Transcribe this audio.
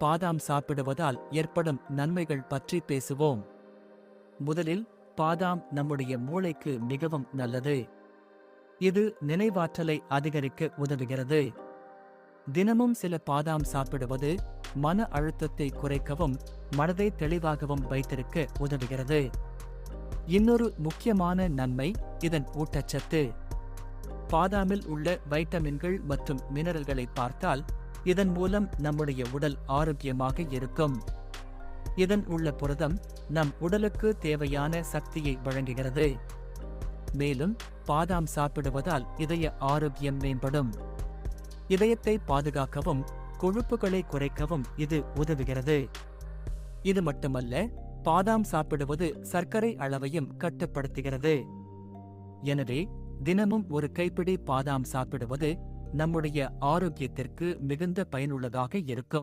பாதாம் சாப்பிடுவதால் ஏற்படும் நன்மைகள் பற்றி பேசுவோம். முதலில் பாதாம் நம்முடைய மூளைக்கு மிகவும் நல்லது. இது நினைவாற்றலை அதிகரிக்க உதவுகிறது. தினமும் சில பாதாம் சாப்பிடுவது மன அழுத்தத்தை குறைக்கவும் மனதை தெளிவாகவும் வைத்திருக்க உதவுகிறது. இன்னொரு முக்கியமான நன்மை இதன் ஊட்டச்சத்து. பாதாமில் உள்ள வைட்டமின்கள் மற்றும் மினரல்களை பார்த்தால் இதன் மூலம் நம்முடைய உடல் ஆரோக்கியமாக இருக்கும். இதன் உள்ள புரதம் நம் உடலுக்கு தேவையான சக்தியை வழங்குகிறது. மேலும் பாதாம் சாப்பிடுவதால் இதய ஆரோக்கியம் மேம்படும். இதயத்தை பாதுகாக்கவும் கொழுப்புகளை குறைக்கவும் இது உதவுகிறது. இது மட்டுமல்ல பாதாம் சாப்பிடுவது சர்க்கரை அளவையும் கட்டுப்படுத்துகிறது. எனவே தினமும் ஒரு கைப்பிடி பாதாம் சாப்பிடுவது நம்முடைய ஆரோக்கியத்திற்கு மிகுந்த பயனுள்ளதாக இருக்கும்.